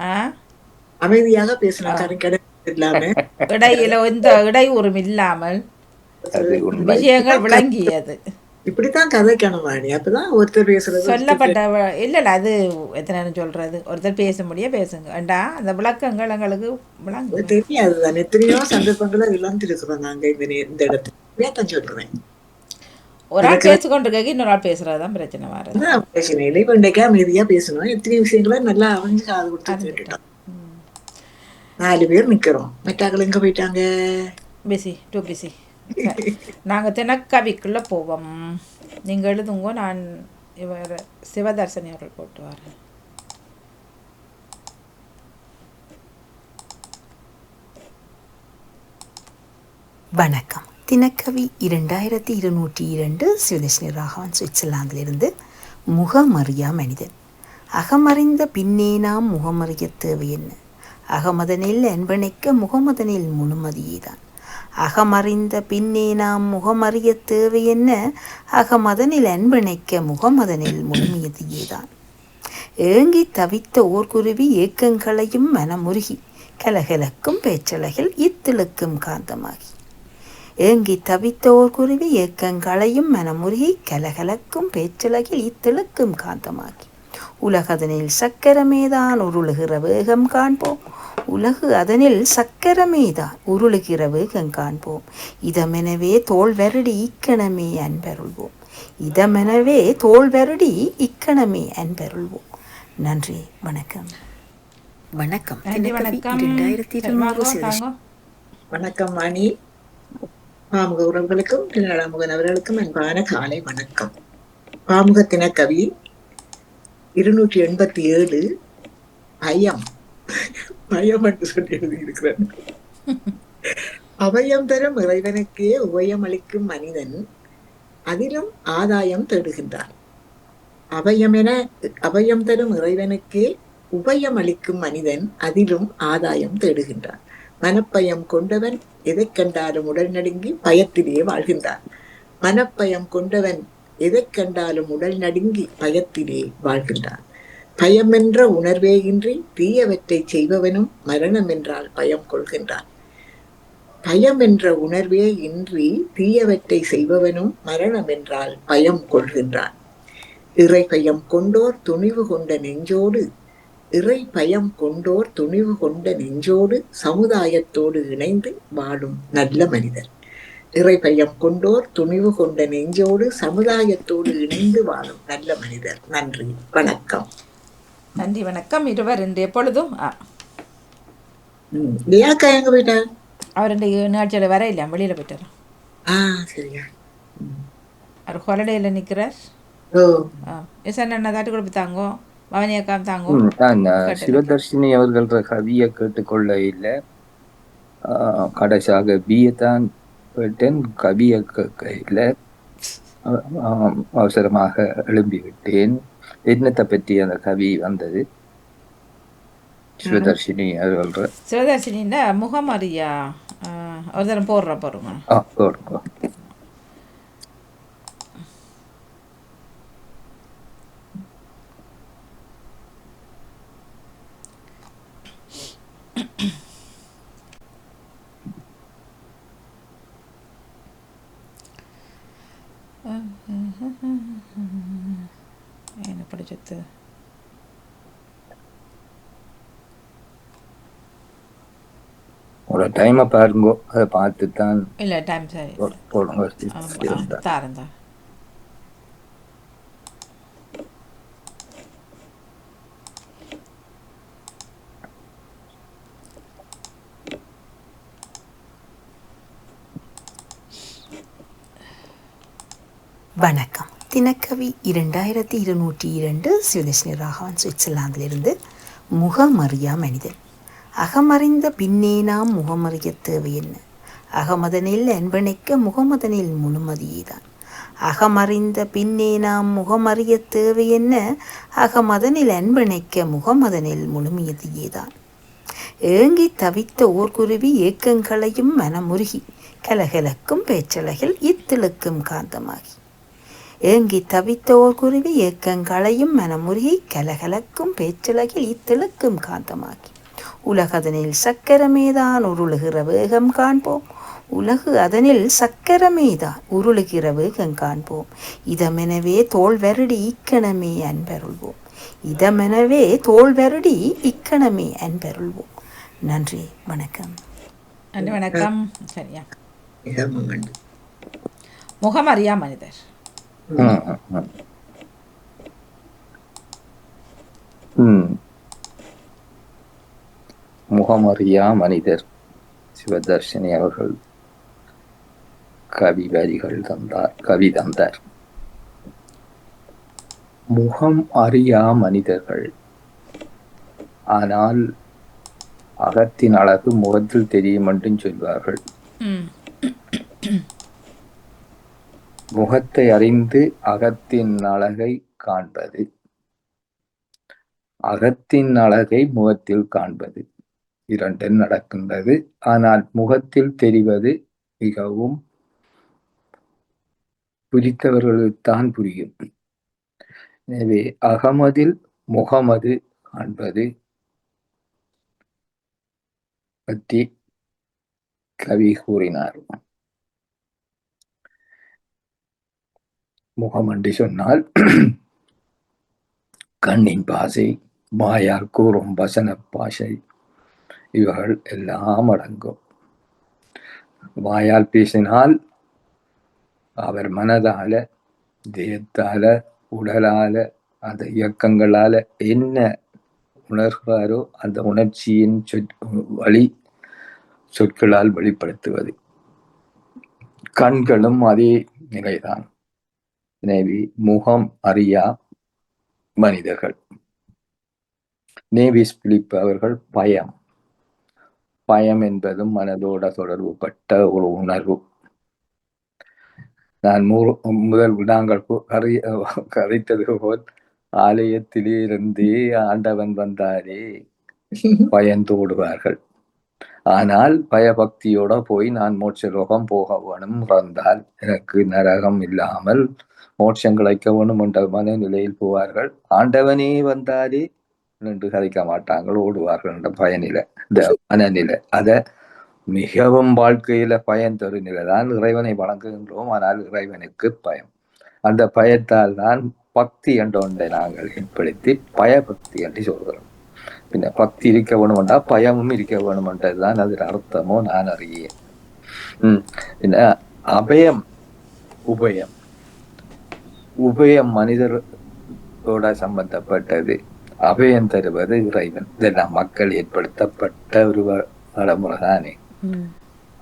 ஆ? அமைதியாக இல்லாம. இடையில எந்த இடையூறும் இல்லாமல் விஷயங்கள் விளங்கியது. இப்படித்தான் கதைக்கணும் வாணி அப்பதான் ஒருத்தர் பேசுறது சொல்லப்பட்ட இல்ல இல்ல அது எத்தனை சொல்றது? ஒருத்தர் பேச முடிய பேசுங்க. ஏண்டா அந்த விளக்கங்கள் எங்களுக்கு விளங்கு. தெரியாதுதான் எத்தனையோ சந்தர்ப்பங்களை இழந்திருக்கிறோம் நாங்க இந்த இந்த இடத்துல. சொல்றேன். ஒரு ஆள் பேசிக்கொண்டிருக்க இன்னொரு ஆள் பேசுறதுதான் பிரச்சனை வர்றது அதான் பிரச்சனை இல்லை. இப்ப இன்றைக்கு அமைதியா பேசணும். எத்தனை விஷயங்களை நல்லா அவஞ்சு காது கொடுத்து கேட்டுட்டோம் நாலு பேர் நிக்கிறோம். மெட்டாக்கள் எங்க போயிட்டாங்க? பிஸி டூ பிஸி நாங்கள் தினக்கவிக்குள்ளே போவோம். நீங்கள் எழுதுங்க நான் இவர் சிவதர்சனி அவர்கள் போட்டு வரேன். வணக்கம். தினக்கவி இரண்டாயிரத்தி இருநூற்றி இரண்டு சிவதர்ஷினி ராகவன் சுவிட்சர்லாந்திலிருந்து முகமறியா மனிதன். அகமறிந்த பின்னே நாம் முகமறிய தேவை என்ன? அகமதனில் அன்பணைக்க முகமதனில் முழுமதியேதான் அகமறிந்த பின்னே நாம் முகமறிய தேவை என்ன? அகமதனில் அன்பணைக்க முகமதனில் முழுமையதியேதான் ஏங்கி தவித்த ஓர்குருவி ஏக்கங்களையும் மனமுருகி கலகலக்கும் பேச்சலகில் இத்திழுக்கும் காந்தமாகி. ஏங்கி தவித்த ஓர் குருவி ஏக்கங்களையும் மனமுருகி கலகலக்கும் பேச்சலகில் இத்திழுக்கும் காந்தமாகி. உலகதனில் சக்கரமேதான் உருளுகிற வேகம் காண்போம். உலகு அதனில் சக்கரமேதான் உருளுகிற வேகம் காண்போம். இதமெனவே தோல் வருடி இக்கணமே அன்பருள்வோம். இதமெனவே தோல் வருடி இக்கணமே அன்பருள்வோம். நன்றி வணக்கம். வணக்கம். நன்றி வணக்கம். வாணி பாமுக உறவுகளுக்கும் திருநடாமுகன் அவர்களுக்கும் அன்பான காலை வணக்கம். பாமுக தினக்கவி இருநூற்றி எண்பத்தி ஏழு பயம் பயம் என்று சொல்லி எழுதியிருக்கிறார். அபயம் தரும் இறைவனுக்கே உபயம் அளிக்கும் மனிதன் அதிலும் ஆதாயம் தேடுகின்றான். அபயம் என அபயம் தரும் இறைவனுக்கே உபயம் அளிக்கும் மனிதன் அதிலும் ஆதாயம் தேடுகின்றான். மனப்பயம் கொண்டவன் எதைக் கண்டாலும் உடல் நடுங்கி பயத்திலேயே வாழ்கின்றான். மனப்பயம் கொண்டவன் எதைக் கண்டாலும் உடல் நடுங்கி பயத்திலே வாழ்கின்றான். பயம் என்ற உணர்வே இன்றி தீயவற்றை செய்பவனும் மரணம் என்றால் பயம் கொள்கின்றான். பயம் என்ற உணர்வே இன்றி தீயவற்றை செய்பவனும் மரணம் என்றால் பயம் கொள்கின்றான். இறை பயம் கொண்டோர் துணிவு கொண்ட நெஞ்சோடு இறை பயம் கொண்டோர் துணிவு கொண்ட நெஞ்சோடு சமுதாயத்தோடு இணைந்து வாழும் நல்ல மனிதர். இறை பயம் கொண்டோர் துணிவு கொண்ட நெஞ்சோடு சமுதாயத்தோடு இணைந்து வாழும் நல்ல மனிதர். நன்றி வணக்கம். நன்றி வணக்கம். இருவர் இன்று எப்பொழுதும். லியாக்கா எங்க போயிட்டா அவர் இந்த நிகழ்ச்சியில் வர இல்லை வெளியில் போயிட்டார்? ஆ சரியா. அவர் ஹாலிடேயில் நிற்கிறார் ஓ. எஸ் அண்ணா தாட்டு கொடுப்பு தாங்கோ பவனி அக்கா தாங்கோ. சிவதர்ஷினி அவர்கள கவியை கேட்டுக்கொள்ள இல்லை. கடைசியாக பிஏ தான் கேட்டேன். கவியை கேட்க இல்லை. அவசரமாக எழும்பி விட்டேன் என்னத்தை பற்றி அந்த கவி வந்தது? சிவதர்ஷினி அவர்கள சிவதர்சினின்னா முகமரியா ஒரு தரம் போடுற போடுங்க ஆ போடுங்க என்ன படிச்சது ஒரு டைமை பாருங்க. அதை பார்த்து தான் இல்லை டைம் சரி போடுங்க ஆ, இருந்தா. தாரேன் தான் வணக்கம் தினக்கவி இரண்டாயிரத்தி இருநூற்றி இரண்டு சுயதர்ஷினி ராகவன் சுவிட்சர்லாந்திலிருந்து முகமறியா மனிதன். அகமறிந்த பின்னே நாம் முகமறிய தேவை என்ன? அகமதனில் அன்பணைக்க முகமதனில் முழுமதியேதான் அகமறிந்த பின்னே நாம் முகமறிய தேவை என்ன? அகமதனில் அன்பணைக்க முகமதனில் முழுமையதியேதான் ஏங்கி தவித்த ஓர்குருவி ஏக்கங்களையும் மனமுருகி கலகலக்கும் பேச்சலகில் இத்திழுக்கும் காந்தமாகி. ஏங்கி தவித்த ஓர் குருவி ஏக்கங்களையும் மனமுருகி கலகலக்கும் பேச்சுலகில் இத்திழுக்கும் காந்தமாக்கி. உலகதனில் சக்கரமேதான் உருளுகிற வேகம் காண்போம். உலகு அதனில் சக்கரமேதான் உருளுகிற வேகம் காண்போம். இதமெனவே தோல் வருடி இக்கணமே அன்பருள்வோம். இதமெனவே தோல் வருடி இக்கணமே அன்பருள்வோம். நன்றி வணக்கம். நன்றி வணக்கம். சரியா. மிகவும் நன்றி முகமறியா மனிதர் மனிதர் சிவதர்ஷினி அவர்கள் கவி வரிகள் தந்தார் கவி தந்தார். முகம் அறியா மனிதர்கள். ஆனால் அகத்தின் அழகு முகத்தில் தெரியும் என்றும் சொல்வார்கள். முகத்தை அறிந்து அகத்தின் அழகை காண்பது. அகத்தின் அழகை முகத்தில் காண்பது. இரண்டும் நடக்கின்றது. ஆனால் முகத்தில் தெரிவது மிகவும் புரித்தவர்களுக்குத்தான் புரியும். எனவே அகமதில் முகமது காண்பது. பற்றி கவி கூறினார். முகம் என்று சொன்னால் கண்ணின் பாசை வாயால் கூறும் வசன பாஷை இவைகள் எல்லாம் அடங்கும். வாயால் பேசினால் அவர் மனதால தேயத்தால உடலால அந்த இயக்கங்களால என்ன உணர்கிறாரோ அந்த உணர்ச்சியின் சொற் வழி சொற்களால் வெளிப்படுத்துவது. கண்களும் அதே நிலைதான். எனவே முகம் அறியா மனிதர்கள். நேவிஸ் பிலிப் அவர்கள் பயம். பயம் என்பதும் மனதோட தொடர்பு பட்ட ஒரு உணர்வு. நான் முதல் நாங்கள் கரை கதைத்தது போல் ஆலயத்திலே இருந்தே ஆண்டவன் வந்தாரே. பயந்தோடுவார்கள். ஆனால் பயபக்தியோட போய் நான் மோட்ச லோகம் போக வேணும் இறந்தால் எனக்கு நரகம் இல்லாமல் மோட்சம் கிடைக்க வேணும் என்ற மனநிலையில் போவார்கள். ஆண்டவனே வந்தாலே நின்று கதைக்க மாட்டாங்கள் ஓடுவார்கள் என்ற பயனிலை இந்த மனநிலை. அத மிகவும் வாழ்க்கையில பயன் தரும் நிலைதான் இறைவனை வணங்குகின்றோம். ஆனால் இறைவனுக்கு பயம். அந்த பயத்தால் தான் பக்தி என்ற ஒன்றை நாங்கள் ஏற்படுத்தி பயபக்தி என்று சொல்கிறோம். பின்ன பக்தி இருக்க வேணுமெண்டா பயமும் இருக்க வேணுமென்றதுதான் அதில் அர்த்தமோ நான் அறியேன் உம் பின்ன அபயம் உபயம் உபயம் மனிதரோட சம்பந்தப்பட்டது அபயம் தருவது இறைவன் இதெல்லாம் மக்கள் ஏற்படுத்தப்பட்ட ஒரு நடைமுறை தானே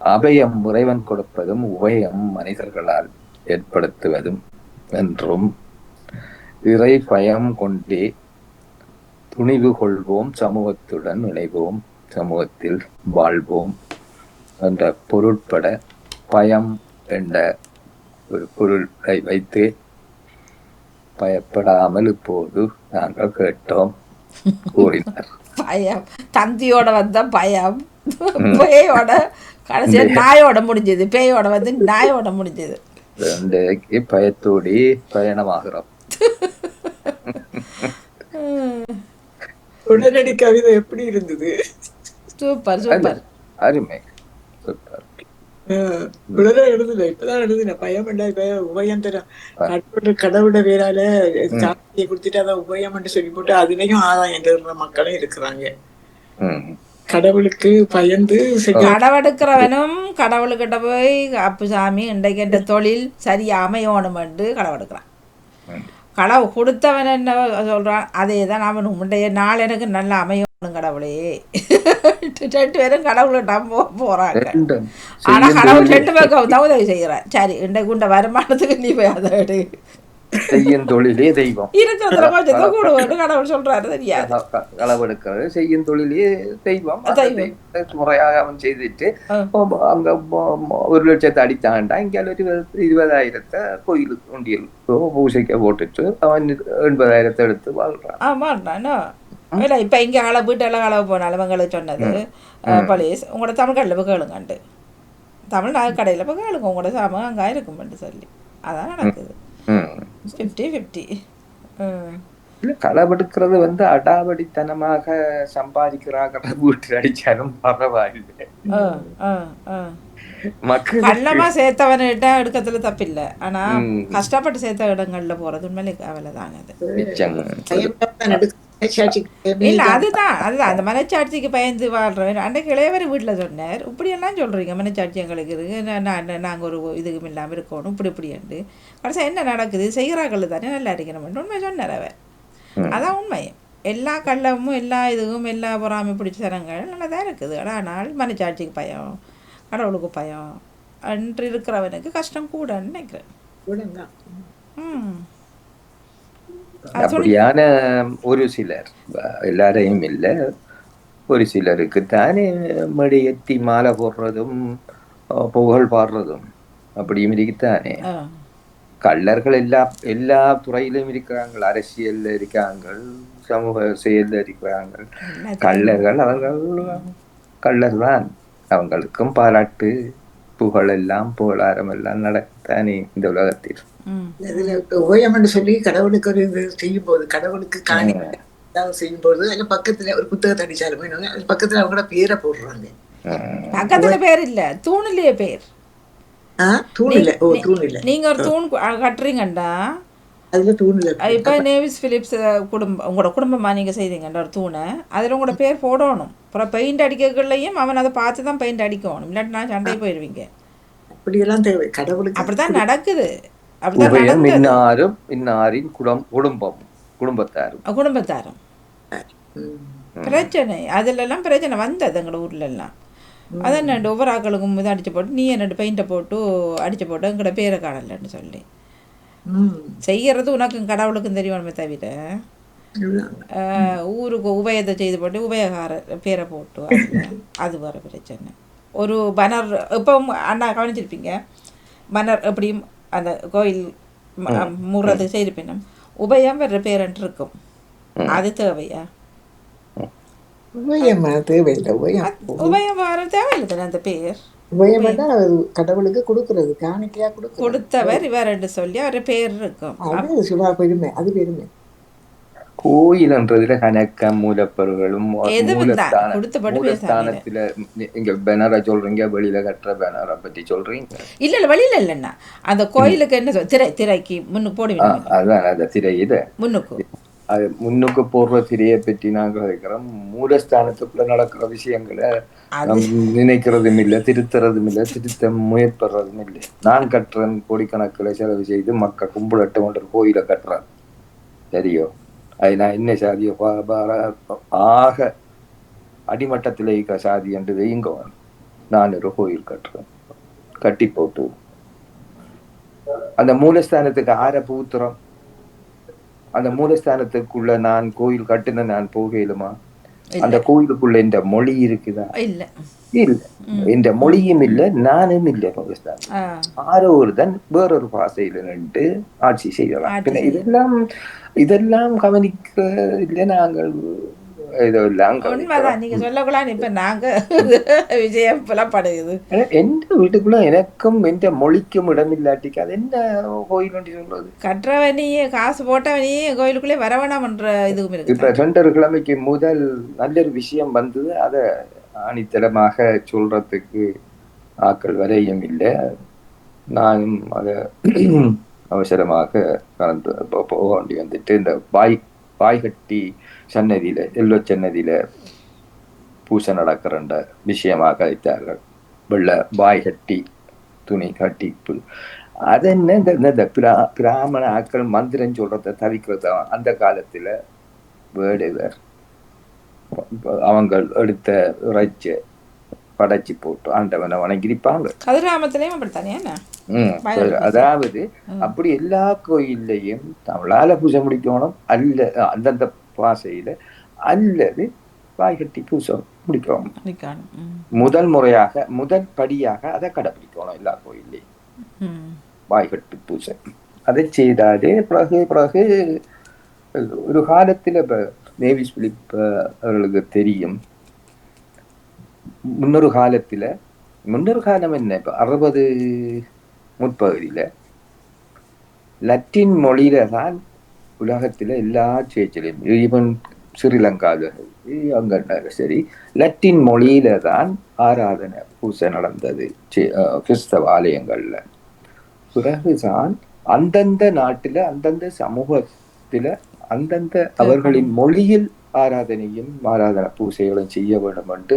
அபயம் இறைவன் கொடுப்பதும் உபயம் மனிதர்களால் ஏற்படுத்துவதும் என்றும் இறை பயம் கொண்டே துணிவு கொள்வோம் சமூகத்துடன் இணைவோம் சமூகத்தில் வாழ்வோம் என்ற பொருட்பட பயம் என்ற ஒரு பொருளை வைத்து பயப்படாமல் இப்போது நாங்கள் கேட்டோம் கூறினார். பயம். தந்தியோட வந்த பயம். பேயோட கடைசியா நாயோட முடிஞ்சது. பேயோட வந்து நாயோட முடிஞ்சது. இன்றைக்கு பயத்தோடே பயணமாகிறோம். உடனடி கவிதை எப்படி இருந்தது? Super super. அருமை. சூப்பர். ஆஹ் உடனே எழுதுல இப்பதான் எழுதுன பயம் இல்ல இப்ப உபயம் தரும் கடவுள் கடவுள வேறால சாப்பியை கொடுத்துட்டு அதை உபயம் சொல்லி போட்டு அதுலயும் ஆதாயம் தருற மக்களும் இருக்கிறாங்க. ம். கடவுளுக்கு பயந்து கடவெடுக்கிறவனும் கடவுள்கிட்ட போய் அப்பு சாமி இன்றைக்கு என்ற தொழில் சரியா அமையணுமென்று கடவெடுக்கிறான். ம். கடவு கொடுத்தவன் என்ன சொல்றான்? அதே தான் அவன் உன்னுடைய நாள் எனக்கு நல்லா அமையணும் கடவுளே. ரெண்டு பேரும் கடவுள்கிட்ட போ போறாங்க. ரெண்டும் ஆனா செய்யும் கடவுள் ரெண்டு பேருக்கும் தான் உதவி செய்கிறான் சரி இன்றைக்கு உண்ட வருமானத்துக்கு நீ போய் அதை எடு. செய்யும் தொழிலே தெய்வம். கடவுள் சொல்றாரு தெரியாது. களவெடுக்கிறது செய்யும் தொழிலே தெய்வம். முறையாக அவன் செய்துட்டு அங்க ஒரு லட்சத்தை அடித்தான்டா இங்க ஒரு இருபது- இருபதாயிரத்தை கோயிலுக்கு உண்டியல் பூசைக்க போட்டுட்டு அவன் எண்பதாயிரத்தை எடுத்து வாழ்றான். ஆமாண்ணா இல்லை இப்போ இங்கே கள வீட்டெல்லாம் களவு போனாலும் எங்களுக்கு சொன்னது போலீஸ் உங்களோட தமிழ் கடையில் போய் கேளுங்கன்ட்டு தமிழ் நகை கடையில் போய் கேளுங்க உங்களோட சாமான் அங்கே இருக்குமென்று சொல்லி. அதான் நடக்குது. ஃபிஃப்டி ஃபிஃப்டி இல்ல களவெடுக்கிறது வந்து அடாவடித்தனமாக சம்பாதிக்கிறாங்க வீட்டு அடிச்சாலும் பரவாயில்லை. மக்கள் கள்ளமா சேர்த்தவன்கிட்ட எடுக்கிறதுல தப்பில்லை. ஆனா. கஷ்டப்பட்டு சேர்த்த இடங்கள்ல போறது உண்மையிலே கவலை தாங்க அது இல்ல அதுதான் அதுதான். அந்த மனச்சாட்சிக்கு பயந்து வாழ்றவன் அன்றைக்கு இளையவர் வீட்டில் சொன்னார் இப்படியெல்லாம் சொல்றீங்க மனச்சாட்சி எங்களுக்கு இருக்கு. நாங்கள் ஒரு இதுக்கும் இல்லாமல் இருக்கணும் இப்படி இப்படின்ட்டு. கடைசியாக என்ன நடக்குது? செய்கிறாக்கள் தானே நல்லா இருக்கணும் உண்மை சொன்னார் அவர். அதான் உண்மை. எல்லா கள்ளமும் எல்லா இதுவும் எல்லா பொறாமை பிடிச்ச சனங்கள் நல்லா தான் இருக்குது ஆனால் மனச்சாட்சிக்கு பயம் கடவுளுக்கு பயம். அன்று இருக்கிறவனுக்கு கஷ்டம் கூடன்னு நினைக்கிறேன். அப்படியான ஒரு சிலர் எல்லாரையும் இல்லை. ஒரு சிலருக்கு தானே மடியத்தி மாலை போடுறதும் புகழ் பாடுறதும் அப்படியும் இருக்குத்தானே கள்ளர்கள் எல்லா எல்லா துறையிலும் இருக்கிறாங்க அரசியல்ல இருக்காங்க சமூக செயல்ல இருக்கிறாங்க கள்ளர்கள் அவர்கள் கள்ளர் தான் அவங்களுக்கும் பாராட்டு புகழ் எல்லாம் புகழாரம் எல்லாம் நடக்கத்தானே இந்த உலகத்தில். ம். இதுல ஓயம் என்று சொல்லி கடவுளுக்கு ஒரு இது செய்யும் போது கடவுளுக்கு காணி செய்யும் போது அதுல பக்கத்துல ஒரு புத்தகத்தை அடிச்சாலும் அது பக்கத்துல அவங்களோட பேரை போடுறாங்க. பக்கத்துல பேர் இல்ல தூணிலேயே பேர். நீங்க ஒரு தூண் கட்டுறீங்கண்டா இப்போ நேவிஸ் பிலிப்ஸ் குடும்பம் உங்களோட குடும்பமா நீங்க செய்தீங்கண்டா ஒரு தூணை அதுல உங்களோட பேர் போடணும் அப்புறம் பெயிண்ட் அடிக்கக்குள்ளேயும் அவன் அதை பார்த்து தான் பெயிண்ட் அடிக்கணும் இல்லாட்டினா சண்டை போயிடுவீங்க அப்படியெல்லாம் தேவை கடவுளுக்கு அப்படிதான் நடக்குது அப்படிதான் இன்னாரும் இன்னாரின் குடம் குடும்பம் குடும்பத்தாரும் குடும்பத்தாரும். பிரச்சனை அதுல எல்லாம் பிரச்சனை வந்தது எங்களோட ஊர்ல எல்லாம் அதான் ரெண்டு ஒவ்வொரு ஆக்களுக்கும் இதை அடிச்சு போட்டு நீ ரெண்டு பெயிண்டை போட்டு அடிச்சு போட்டு எங்களோட பேரை காணலன்னு சொல்லி. ம். செய்யறது உனக்கும் கடவுளுக்கும் தெரியுமே தவிர ஊருக்கு உபயத்தை செய்து போட்டு உபயகார பேரை போட்டு அது வர பிரச்சனை. ஒரு பனர் இப்போ அண்ணா கவனிச்சிருப்பீங்க? பனர் எப்படியும் அந்த கோயில் ம- மூடுறதுக்கு செய்திருப்பினும் உபயம் வேற பேரன்ட்டு இருக்கும். அது தேவையா? உபயமா தேவையில்லை உபயம் உபயம் வர தேவையில்லை தானே அந்த பேர். உபயம் என்றால் அது கடவுளுக்கு கொடுக்கறது காணிக்கையா கொடுக்கறது. கொடுத்தவர் இவர்ன்னு சொல்லி அவர் பேர் இருக்கும். அது சுடா பெருமை அது பெருமை. கோயில்ன்றதுல கணக்க மூலப்பொருள்களும் தான். மூலஸ்தானத்துல இங்க பேனரை சொல்றீங்க வெளியில கட்டுற பேனரை பத்தி சொல்றீங்க. இல்ல இல்ல வழியில இல்லைண்ணா. அந்த கோயிலுக்கு என்ன சொல் திரை திரைக்கு முன்னுக்கு போடுவீங்க. அதான் அந்த திரை இத. முன்னுக்கு. அது முன்னுக்கு போடுற திரையை பற்றி நாங்க கேட்கிறோம் மூலஸ்தானத்துக்குள்ள நடக்கிற விஷயங்களை நினைக்கிறதும் இல்லை திருத்துறதும் இல்லை திருத்த முயற்படுறதும் இல்லை. நான் கட்டுறேன் கோடிக்கணக்கில் செலவு செய்து மக்கள் கும்பிடட்டும் என்ற கோயிலை கட்டுறேன் சரியோ? அது நான் என்ன சாதியோ? ஆக அடிமட்டத்தில் இருக்கிற சாதி என்று வைங்க நான் ஒரு கோயில் கட்டுறேன். கட்டி போட்டு. அந்த மூலஸ்தானத்துக்கு ஆற பூத்துறோம் அந்த மூலஸ்தானத்துக்குள்ள நான் கோயில் கட்டுன நான் போகலுமா? அந்த கோயிலுக்குள்ள இந்த மொழி இருக்குதா? இல்ல. இல்ல. இந்த மொழியும் இல்ல நானும் இல்ல ஆ, ஆரோ ஒருதன் வேறொரு பாசையில நின்று ஆட்சி செய்யலாம். இதெல்லாம் இதெல்லாம் கவனிக்க இல்லை நாங்கள். இதெல்லாம் உண்மைதான் நீங்க சொல்லக்கூடாது இப்ப நாங்க விஜயம் புலப்படுது எந்த வீட்டுக்குள்ள எனக்கும் எந்த மொழிக்கும் இடம் இல்லாட்டிக்கு அது என்ன கோயில் ஒன்று சொல்றது கற்றவனையே காசு போட்டவனையே கோயிலுக்குள்ளே வரவேணாம்ன்ற இதுவும் இப்ப இருக்கு ரெண்டரை கிழமைக்கு முதல் நல்ல ஒரு விஷயம் வந்தது. அதை ஆணித்தரமாக சொல்றதுக்கு ஆக்கள் வரையும் இல்லை. நானும் அதை அவசரமாக கலந்து போக வேண்டி வந்துட்டு இந்த வாய் வாய்கட்டி சன்னதியில எல்லோ சன்னதியில பூசை நடக்கிறன்ற விஷயமாக வைத்தார்கள் வெள்ள வாய்கட்டி துணி கட்டி அது என்ன? இந்த- இந்த பிரா பிராமண ஆக்கள் மந்திரம் சொல்றத தவிக்கிறது அந்த காலத்துல வேடுவர் அவங்க எடுத்த இறைச்சி படைச்சி போட்டு ஆண்டவனை வணங்கிருப்பாங்க கதிராமத்திலையும் அப்படித்தானே. அதாவது அப்படி எல்லா கோயில்லையும் தமிழால பூஜை முடிக்கணும் அல்ல அந்தந்த பாசையில அல்லது வாய்கட்டி பூசை முடிக்கணும். முதல் முறையாக முதல் படியாக அதை கடைபிடிக்கணும் எல்லா கோயில்லையும். வாய்கட்டு பூசை. அதை செய்தாலே பிறகு பிறகு ஒரு காலத்துல இப்ப நேவிஸ் பிலிப் அவர்களுக்கு தெரியும். முன்னொரு காலத்தில் முன்னொரு காலம் என்ன? இப்போ அறுபது முற்பகுதியில் லத்தீன் மொழியில தான் உலகத்தில் எல்லா சேர்ச்சிலையும் ஈவன் ஸ்ரீலங்காவில் அங்க சரி லத்தீன் மொழியில தான் ஆராதனை பூசை நடந்தது சி- அஹ் கிறிஸ்தவ ஆலயங்கள்ல. பிறகுதான் அந்தந்த நாட்டில் அந்தந்த சமூகத்தில் அந்தந்த அவர்களின் மொழியில் ஆராதனையும் ஆராதனை பூசைகளும் செய்ய வேண்டும் என்று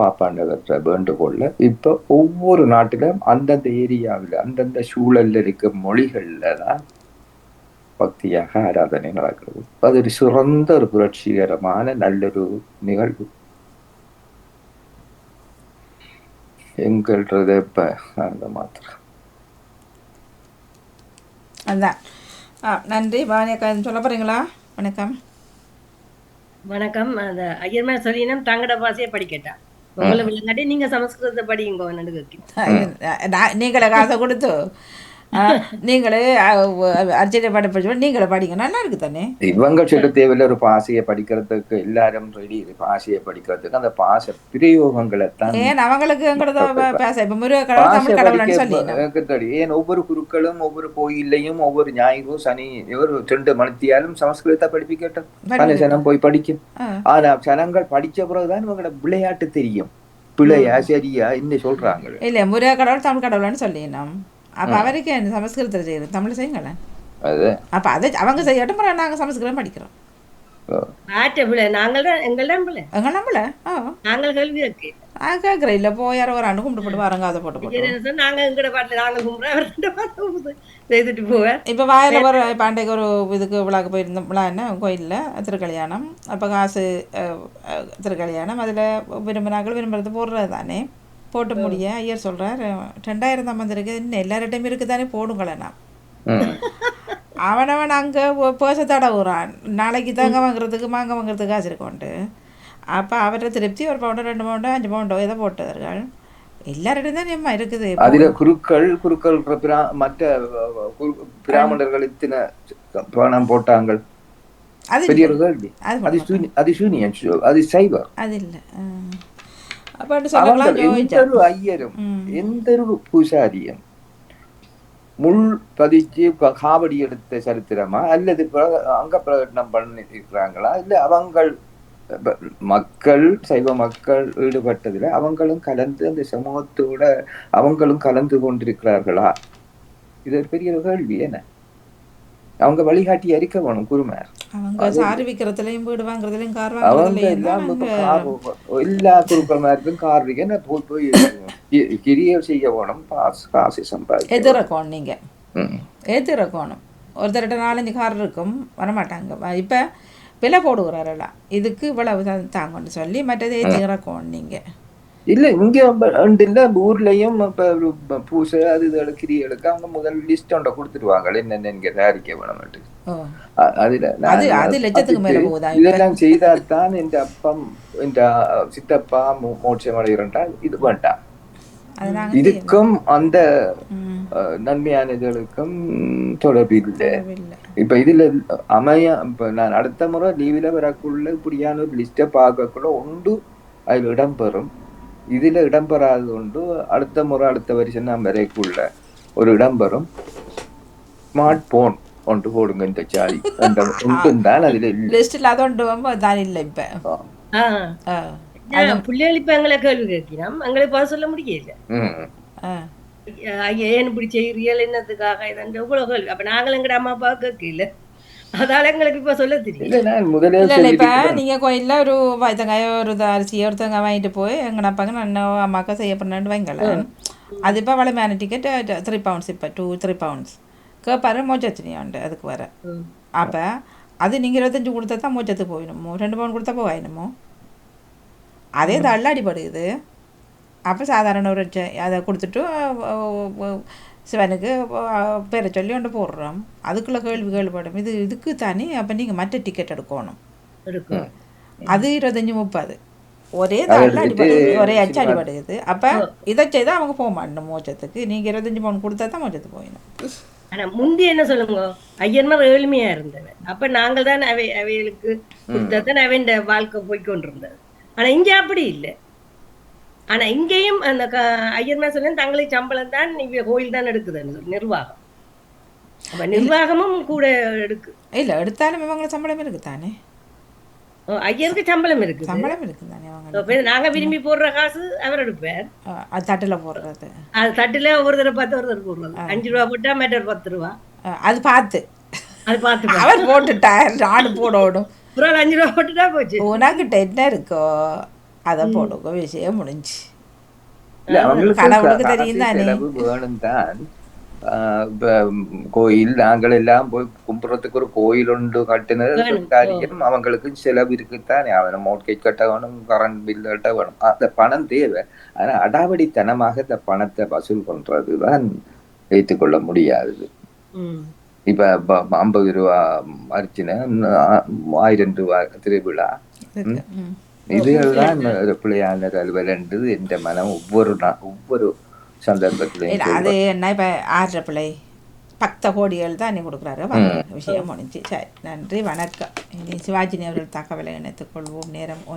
பாப்பாண்டவர் வேண்டுகோள்ல இப்ப ஒவ்வொரு நாட்டிலும் அந்தந்த ஏரியாவில் அந்தந்த சூழல்ல இருக்க மொழிகள்ல தான் பக்தியாக ஆராதனை நடக்கிறது. அது ஒரு சிறந்த ஒரு புரட்சிகரமான நல்லொரு நிகழ்வு. எங்கள்றது இப்ப? அந்த மாத்திரம். அதுதான் ஆ நன்றி. வாணியக்கா சொல்ல போகிறீங்களா வணக்கம். வணக்கம். அந்த ஐயர்மே சொல்லினா தங்கட பாசையை படிக்கட்டா. உங்களை விளங்காட்டி நீங்க சமஸ்கிருதத்தை படிங்க நடுக்கு நான் காசை கொடுத்து? நீங்களே அர்ச்சனை பாட படிச்சு நீங்களே படிங்க நல்லா இருக்கு தானே இவங்க சொல்ல தேவையில்ல ஒரு பாசையை படிக்கிறதுக்கு எல்லாரும் ரெடி பாசையை படிக்கிறதுக்கு அந்த பாச பிரயோகங்களை தான் ஏன் அவங்களுக்கு எங்களோட பேச இப்போ முருக கடவுள் தமிழ் கடவுள்னு சொல்லி. ஏன் ஒவ்வொரு குருக்களும் ஒவ்வொரு கோயில்லையும் ஒவ்வொரு ஞாயிறும் சனி ஒரு ரெண்டு மணித்தியாலும் சமஸ்கிருதத்தை படிப்பிக்கட்டும். பல ஜனம் போய் படிக்கும். ஆனா ஜனங்கள் படிச்ச பிறகுதான் இவங்களோட விளையாட்டு தெரியும். பிள்ளையா சரியா இன்னும் சொல்றாங்க இல்லை முருக கடவுள் தமிழ் கடவுள்னு சொல்லினோம். அப்போ அவருக்கு என்ன சமஸ்கிருதத்தில் செய்யுது தமிழ் செய்யுங்களேன் அது அப்போ அதை அவங்க செய்யட்டும் அப்புறம் நாங்கள் சமஸ்கிருதம் படிக்கிறோம் ஆற்ற பிள்ளை நாங்கள் தான் எங்கள் தான் பிள்ளை எங்க நம்மள ஆ நாங்கள் கல்வி இருக்கு நான் கேட்குறேன் இல்லை போய் யாரோ ஒரு ஆண்டு கும்பிட்டு போட்டு வரங்க அதை போட்டு போட்டு நாங்க எங்கட பாட்டுல நாங்கள் கும்பிட்றோம் இப்போ வாயில் ஒரு அன்றைக்கு ஒரு இதுக்கு விழாக்கு போயிருந்தோம் விழா என்ன கோயிலில் திருக்கல்யாணம் அப்போ காசு திருக்கல்யாணம் அதில் விரும்பினாக்கள் விரும்புறது போடுறது தானே போட்டு முடிய. ஐயர் சொல்கிறார் ரெண்டாயிரம் தான் வந்திருக்கு. இன்னும் எல்லார்ட்டையும் இருக்குது தானே போடுங்களேண்ணா. அவனவன் அங்கே பேச தடவுறான் நாளைக்கு தாங்க வாங்குறதுக்கு மாங்க வாங்குறதுக்கு காசு இருக்கோன்ட்டு அப்போ அவரை திருப்தி ஒரு பவுண்டோ ரெண்டு பவுண்டோ அஞ்சு பவுண்டோ இதை போட்டவர்கள். எல்லார்ட்டையும் தான் எம்மா இருக்குது. அதுல குருக்கள் குருக்கள் மற்ற பிராமணர்கள் இத்தனை பணம் போட்டாங்க அது பெரிய கேள்வி அது அது சூனி- அது சூனியம் அது சைவர் அது இல்லை. ம். எந்த ஒரு பூசாரியும் முள் பதிச்சு காவடி எடுத்த சரித்திரமா அல்லது அங்க பிரகடனம் பண்ணி இருக்கிறாங்களா இல்ல அவங்கள் மக்கள் சைவ மக்கள் ஈடுபட்டதுல அவங்களும் கலந்து அந்த சமூகத்தோட அவங்களும் கலந்து கொண்டிருக்கிறார்களா இது ஒரு பெரிய ஒரு கேள்வி என்ன அவங்க வழிகாட்டி அறிக்க வேணும் குருமார். அவங்க சாரி விற்கிறதுலையும் வீடு வாங்குறதுலையும் கார் வாங்குறதுலையும் எல்லா குருக்கள்மாருக்கும் கார் என்ன போய் போய் கிரியை செய்ய வேணும் காசு காசு சம்பாதிக்க எதிர்க்கணும் நீங்கள் ம். எதிர்க்கணும் ஒருத்தர்கிட்ட நாலஞ்சு கார் இருக்கும் வரமாட்டாங்க. இப்போ விலை போடுகிறாரெல்லாம் இதுக்கு இவ்வளவு தாங்கன்னு சொல்லி மற்றது ஏற்றி இறக்கணும் நீங்கள் இல்ல இங்க இல்ல ஊர்லயும் இப்ப பூசை அது இது கிரியலுக்கு அவங்க முதல் லிஸ்ட் ஒன்றை கொடுத்துருவாங்க என்னென்ன தயாரிக்க வேணும்ட்டு அதுல? இதெல்லாம் செய்தால்தான் இந்த அப்பம் இந்த சித்தப்பா மோட்சம் அடைகிறா இது வேண்டாம். இதுக்கும் அந்த நன்மையானதுகளுக்கும் தொடர்பு இல்லை. இப்ப இதுல அமைய இப்ப நான் அடுத்த முறை லீவில வரக்குள்ள இப்படியான ஒரு லிஸ்ட்டை பார்க்கக்குள்ள உண்டு அதில் இடம்பெறும். இதுல இடம்பெறாதது உண்டு. அடுத்த முறை அடுத்த வருஷம் நான் வரைக்குள்ள ஒரு இடம்பெறும் ஸ்மார்ட் போன் ஒன்று போடுங்க இந்த சாதி அந்த தான் அதுல இல்லை லிஸ்ட்டில் அதோண்டு தான் இல்லை இப்போ. பிள்ளைகள் இப்ப எங்களை கேள்வி கேட்கிறோம் எங்களுக்கு பதில் சொல்ல முடியல. ஐயா ஏன் இப்படி செய்யறீர்கள் என்னத்துக்காக? இதன் எவ்வளவு கேள்வி. அப்ப நாங்கள் எங்கட அம்மா அப்பா கேட்கல. அதால எங்களுக்கு இப்ப சொல்ல தெரியும். இல்ல நான் முதலே இல்லை இல்லை இப்போ சொல்லிட்டு நீங்கள் கோயிலில் ஒரு வைத்தங்காயோ ஒரு அரிசியோ ஒரு தேங்காய் வாங்கிட்டு போய் எங்கள் அப்பாங்க அம்மாக்கா செய்ய பண்ணேன்னு வைங்களேன். அது இப்போ வளமையான டிக்கெட் த்ரீ பவுண்ட்ஸ் இப்போ டூ த்ரீ பவுண்ட்ஸ் கேட்பாரு மோச்சத்தினி உண்டு அதுக்கு வர. அப்போ அது நீங்கள் இருபத்தஞ்சி கொடுத்தா தான் மோச்சத்துக்கு போயிடணுமோ ரெண்டு பவுன் கொடுத்தா போவாயினுமோ அதே தள்ள அடிபடுது அப்போ சாதாரண ஒரு அதை கொடுத்துட்டு சிவனுக்கு பேரை சொல்லி கொண்டு போடுறோம். அதுக்குள்ளே கேள்வி கேள்விப்படும். இது இதுக்கு தானே அப்போ நீங்கள் மற்ற டிக்கெட் எடுக்கணும். அது இருபத்தஞ்சி முப்பது. ஒரே தாளில் அடிபடுது. ஒரே அச்சு அடிபடுது. அப்போ இதை செய்தால் அவங்க போக மாட்டணும் மோச்சத்துக்கு நீங்கள் இருபத்தஞ்சி பவுன் கொடுத்தா தான் மோச்சத்துக்கு போயிடணும் ஆனா முந்தி என்ன சொல்லுங்க? ஐயன்மார் ஏழ்மையா இருந்தவன். அப்ப நாங்கள் தான் அவை அவைகளுக்கு கொடுத்ததான் அவன் வாழ்க்கை போய்க்கொண்டிருந்தது. ஆனா இங்க அப்படி இல்லை. ஆனா இங்கேயும் அந்த ஐயர்மார் சொல்ல தங்களுக்கு சம்பளம் தான் இவ கோயில் தான் எடுக்குதுன்னு சொல்லி நிர்வாகம். அப்ப நிர்வாகமும் கூட எடுக்கு. இல்லை எடுத்தாலும் இவங்களுக்கு சம்பளம் இருக்குதானே? ஓ, ஐயருக்கு சம்பளம் இருக்குது. சம்பளம் அவங்க அப்ப நாங்க விரும்பி போடுற காசு அவர் எடுப்பார். அது தட்டில் போடுறது. அது தட்டுல ஒரு தடவை பார்த்து ஒரு தடவை போடுறது. அஞ்சு ரூபா போட்டா மேட்டர் பத்து ரூபா. அது பார்த்து. அது பார்த்து அவர் போட்டுட்டார் நானும் ஒரு ஆள் அஞ்சு ரூபா போட்டுட்டா போச்சு. உனக்கிட்ட என்ன இருக்கோ? அதை போடுங்க விஷயம் முடிஞ்சு கடவுளுக்கு தெரியும் தானே. செலவு வேணும் தான் ஆஹ் இப்ப ம், கோயில் நாங்கள் எல்லாம் போய் கும்பிடுறதுக்கு ஒரு கோயில் உண்டு கட்டினது. காரியம் அவங்களுக்கு செலவு இருக்குத்தானே அவனை மோட்கேஜ் கட்ட வேணும் கரண்ட் பில் கட்ட வேணும் அந்த பணம் தேவை ஆனா அடாவடித்தனமாக இந்த பணத்தை வசூல் பண்றதுதான் ஏற்றுக்கொள்ள முடியாதது ம். இப்ப ஐம்பது ரூபா அர்ச்சனை ஆயிரம் ரூபா திருவிழா ஒரு பிள்ளையான அலுவலன்றது என்ற மனம் ஒவ்வொரு ஒவ்வொரு சந்தர்ப்பத்திலையும் அது என்ன இப்போ ஆற்ற பிள்ளை பக்த கோடிகள் தான் நீ கொடுக்குறாரு. விஷயம் முடிஞ்சு. சரி நன்றி வணக்கம். சிவாஜினி அவர்கள் தகவலை இணைத்துக் கொள்வோம். நேரம்